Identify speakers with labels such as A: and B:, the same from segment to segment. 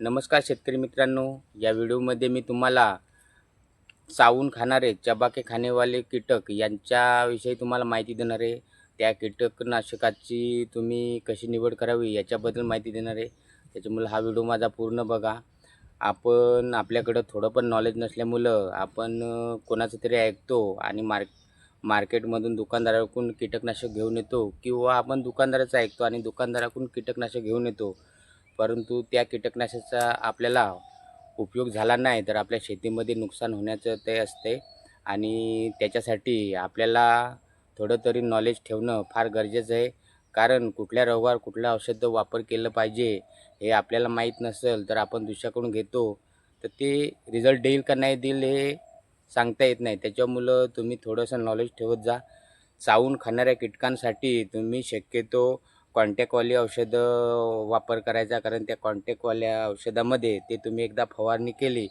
A: नमस्कार शेतकरी मित्रांनो या व्हिडिओमध्ये मी तुम्हाला चावून खाणारे चबाके खाणेवाले कीटक यांच्याविषयी तुम्हाला माहिती देणार आहे. त्या कीटकनाशकाची तुम्ही कशी निवड करावी याच्याबद्दल माहिती देणार आहे. त्याच्यामुळे हा व्हिडिओ माझा पूर्ण बघा. आपण आपल्याकडं थोडं पण नॉलेज नसल्यामुळं आपण कोणाचं तरी ऐकतो आणि मार्क मार्केटमधून दुकानदाराकडून कीटकनाशक घेऊन येतो किंवा आपण दुकानदाराचं ऐकतो आणि दुकानदाराकडून कीटकनाशक घेऊन येतो. परंतु त्या कीटकनाशकाचा आपल्याला उपयोग झाला नाही तर आपल्या शेतीमध्ये नुकसान होण्याचं ते असते. आणि त्याच्यासाठी आपल्याला थोडं तरी नॉलेज ठेवणं फार गरजेचं आहे. कारण कुठल्या रोगावर कुठलं औषध वापर केलं पाहिजे हे आपल्याला माहीत नसेल तर आपण दुसऱ्याकडून घेतो. तर ते रिझल्ट देईल का नाही देईल हे सांगता येत नाही. त्याच्यामुळं तुम्ही थोडंसं नॉलेज ठेवत जा. चावून खाणाऱ्या कीटकांसाठी तुम्ही शक्यतो कॉन्टॅक्टवाली औषधं वापर करायचा. कारण त्या कॉन्टॅक्टवाल्या औषधामध्ये ते तुम्ही एकदा फवारणी केली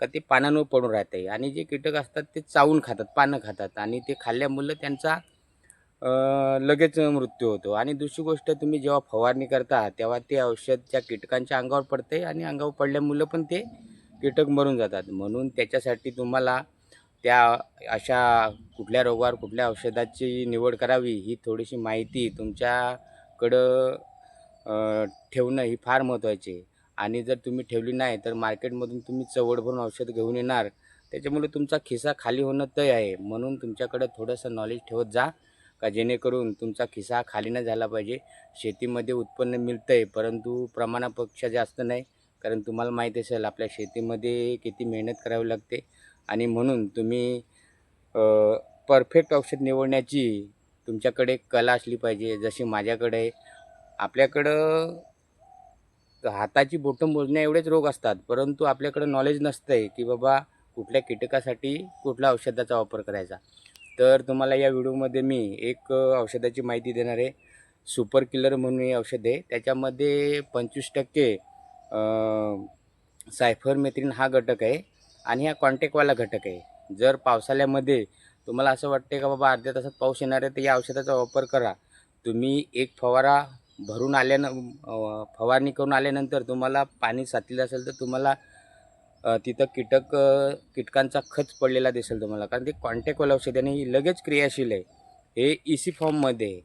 A: का ते पानांवर पडून राहते आणि जे कीटक असतात ते चावून खातात पानं खातात. आणि ते खाल्ल्यामुळं त्यांचा लगेच मृत्यू होतो. आणि दुसरी गोष्ट तुम्ही जेव्हा फवारणी करता तेव्हा ते औषध त्या कीटकांच्या अंगावर पडते आणि अंगावर पडल्यामुळं पण ते कीटक मरून जातात. म्हणून त्याच्यासाठी तुम्हाला त्या अशा कुठल्या रोगावर कुठल्या औषधाची निवड करावी ही थोडीशी माहिती तुमच्या कडं ठेवणं ही फार महत्त्वाची आहे. आणि जर तुम्ही ठेवली नाही तर मार्केटमधून तुम्ही चवड भरून औषध घेऊन येणार. त्याच्यामुळे तुमचा खिसा खाली होणं तय आहे. म्हणून तुमच्याकडं थोडंसं नॉलेज ठेवत जा का जेणेकरून तुमचा खिसा खाली नाही झाला पाहिजे. शेतीमध्ये उत्पन्न मिळतं आहे परंतु प्रमाणापेक्षा जास्त नाही. कारण तुम्हाला माहीत असेल आपल्या शेतीमध्ये किती मेहनत करावी लागते. आणि म्हणून तुम्ही परफेक्ट औषध निवडण्याची तुमच्याकडे कला असली पाहिजे जशी माझ्याकडे आपल्याकडं हाताची बोटं मोजण्या एवढेच रोग असतात परंतु आपल्याकडं नॉलेज नसतं आहे की बाबा कुठल्या कीटकासाठी कुठल्या औषधाचा वापर करायचा. तर तुम्हाला या व्हिडिओमध्ये मी एक औषधाची माहिती देणार आहे. सुपर किलर म्हणून हे औषध आहे. त्याच्यामध्ये पंचवीस टक्के सायफरमेथ्रिन हा घटक आहे आणि हा कॉन्टॅक्टवाला घटक आहे. जर पावसाळ्यामध्ये तुम्हाला असं वाटते का बाबा अर्ध्या तासात पाऊस येणार आहे तर या औषधाचा वापर करा. तुम्ही एक फवारा भरून आल्यान फवारणी करून आल्यानंतर तुम्हाला पाणी साचलेलं असेल तर तुम्हाला तिथं कीटक कीटकांचा खच पडलेला दिसेल तुम्हाला. कारण ते कॉन्टॅक्टवाल औषध आहे आणि ही लगेच क्रियाशील आहे. हे इसी फॉर्ममध्ये आहे.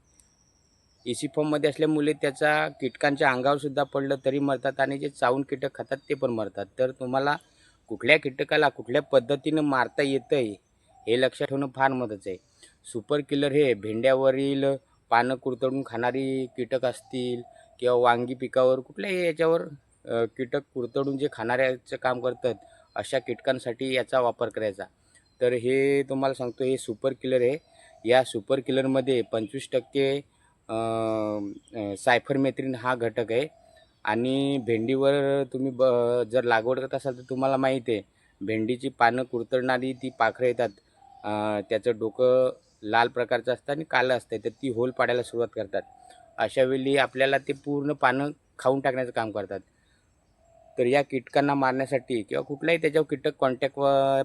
A: इसी फॉर्ममध्ये असल्यामुळे त्याचा कीटकांच्या अंगावरसुद्धा पडलं तरी मरतात आणि जे चावून कीटक खातात ते पण मरतात. तर तुम्हाला कुठल्या कीटकाला कुठल्या पद्धतीनं मारता येतं आहे हे लक्षात ठेवणं फार महत्त्वाचं आहे. सुपर किलर हे भेंड्यावरील पानं कुरतडून खाणारी कीटक असतील किंवा वांगी पिकावर कुठल्याही याच्यावर कीटक कुरतडून जे खाणाऱ्याचं काम करतात अशा कीटकांसाठी याचा वापर करायचा. तर हे तुम्हाला सांगतो हे सुपर किलर आहे या सुपर किलरमध्ये पंचवीस टक्के सायफरमेथ्रिन हा घटक आहे. आणि भेंडीवर तुम्ही ब जर लागवड करत असाल तर तुम्हाला माहीत आहे भेंडीची पानं कुरतडणारी ती पाखरं येतात. त्याचं डोकं लाल प्रकारचं असतं आणि कालं असतं. तर ती होल पाडायला सुरुवात करतात. अशा वेळी आपल्याला ते पूर्ण पानं खाऊन टाकण्याचं काम करतात. तर या कीटकांना मारण्यासाठी किंवा कुठलाही त्याच्यावर कीटक कॉन्टॅक्ट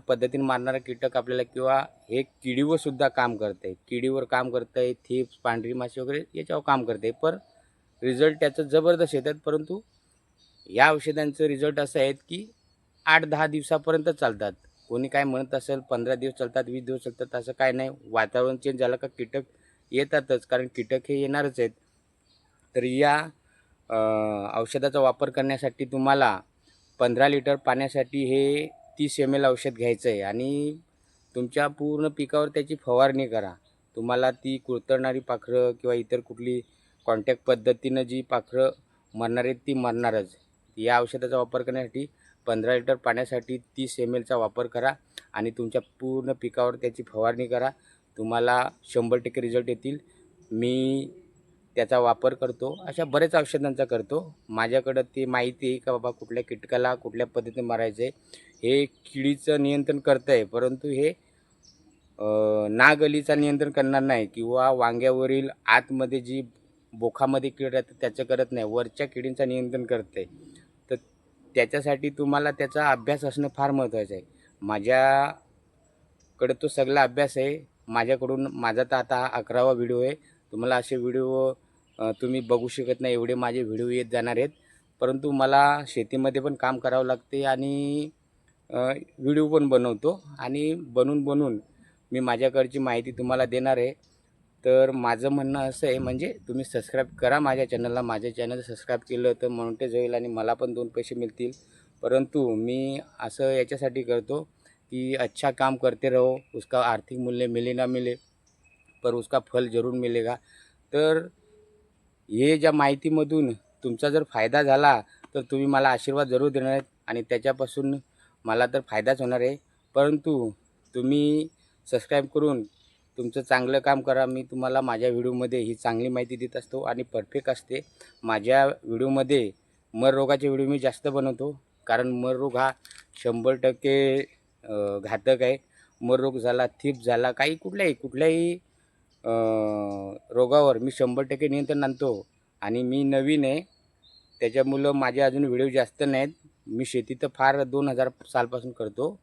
A: पद्धतीने मारणारा कीटक आपल्याला किंवा हे किडीवर सुद्धा काम करतं आहे किडीवर काम करतं आहे थीप्स पांढरी माशी वगैरे याच्यावर काम करते पण रिझल्ट त्याचं जबरदस्त येतात. परंतु या औषधांचं रिझल्ट असं आहेत की आठ दहा दिवसापर्यंत चालतात. कोणी काय म्हणत असेल पंधरा दिवस चालतात वीस दिवस चालतात असं काय नाही. वातावरण चेंज झालं का कीटक येतातच कारण कीटक हे येणारच आहेत. तर या औषधाचा वापर करण्यासाठी तुम्हाला पंधरा लिटर पाण्यासाठी हे तीस एम एल औषध घ्यायचं आहे आणि तुमच्या पूर्ण पिकावर त्याची फवारणी करा. तुम्हाला ती कुरतडणारी पाखरं किंवा इतर कुठली कॉन्टॅक्ट पद्धतीनं जी पाखरं मरणार आहेत ती मरणारच. या औषधाचा वापर करण्यासाठी पंधरा लिटर पाण्यासाठी तीस एम एलचा वापर करा आणि तुमच्या पूर्ण पिकावर त्याची फवारणी करा. तुम्हाला शंभर टक्के रिझल्ट येतील. मी त्याचा वापर करतो. अशा बरेच औषधांचा करतो. माझ्याकडं ते माहिती आहे का बाबा कुठल्या कीटकाला कुठल्या पद्धतीने मारायचं आहे हे किडीचं नियंत्रण करतं आहे परंतु हे नागलीचा नियंत्रण करणार नाही किंवा वांग्यावरील आतमध्ये जी बोखामध्ये कीड राहते त्याचं करत नाही. वरच्या किडींचा नियंत्रण करते आहे त्याच्यासाठी तुम्हाला त्याचा अभ्यास असणं फार महत्त्वाचं आहे. माझ्याकडे तो सगळा अभ्यास आहे. माझ्याकडून माझा तर आता हा अकरावा व्हिडिओ आहे. तुम्हाला असे व्हिडिओ तुम्ही बघू शकत नाही एवढे माझे व्हिडिओ येत जाणार आहेत. परंतु मला शेतीमध्ये पण काम करावं लागते आणि व्हिडिओ पण बनवतो. आणि बनवून बनवून मी माझ्याकडची माहिती तुम्हाला देणार आहे. तर माझं म्हणणं असं आहे म्हणजे तुम्ही सबस्क्राईब करा माझ्या चॅनलला माझ्या चॅनल सबस्क्राईब केलं तर मॉनिटाईज होईल आणि मला पण दोन पैसे मिळतील. परंतु मी असं याच्यासाठी करतो कि अच्छा काम करते रहो उसका आर्थिक मूल्य मिले ना मिले पर उसका फल जरूर मिलेगा. तर हे ज्या माहितीमधून तुमचा जर फायदा झाला तर तुम्ही मला आशीर्वाद जरूर देणार आहेत आणि त्याच्यापासून मला तर फायदाच होणार आहे. परंतु तुम्ही सबस्क्राईब करून तुमचं चांगलं काम करा. मी तुम्हाला माझ्या व्हिडिओमध्ये ही चांगली माहिती देत असतो आणि परफेक्ट असते. माझ्या व्हिडिओमध्ये मर रोगाचे व्हिडिओ मी जास्त बनवतो. कारण मर रोग हा शंभर टक्के घातक आहे. मर रोग झाला थीप झाला काही कुठल्याही कुठल्याही रोगावर मी शंभर टक्के नियंत्रण आणतो. आणि मी नवीन आहे. त्याच्यामुळं माझे अजून व्हिडिओ जास्त नाहीत. मी शेती तर फार दोन हजार सालपासून करतो.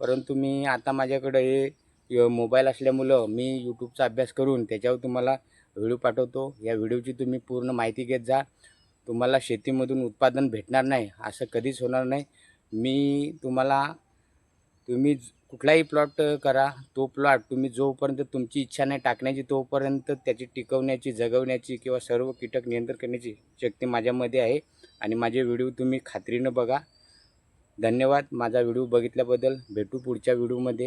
A: परंतु मी आता माझ्याकडे हे मोबाईल असल्यामुळं मी यूट्यूबचा अभ्यास करून त्याच्यावर तुम्हाला व्हिडिओ पाठवतो. या व्हिडिओची तुम्ही पूर्ण माहिती घेत जा. तुम्हाला शेतीमधून उत्पादन भेटणार नाही असं कधीच होणार नाही. मी तुम्हाला तुम्ही कुठलाही प्लॉट करा तो प्लॉट तुम्ही जोपर्यंत तुमची इच्छा नाही टाकण्याची तोपर्यंत त्याची टिकवण्याची जगवण्याची किंवा सर्व कीटक नियंत्रण करण्याची शक्ती माझ्यामध्ये आहे आणि माझे व्हिडिओ तुम्ही खात्रीनं बघा. धन्यवाद. माझा व्हिडिओ बघितल्याबद्दल भेटू पुढच्या व्हिडिओमध्ये.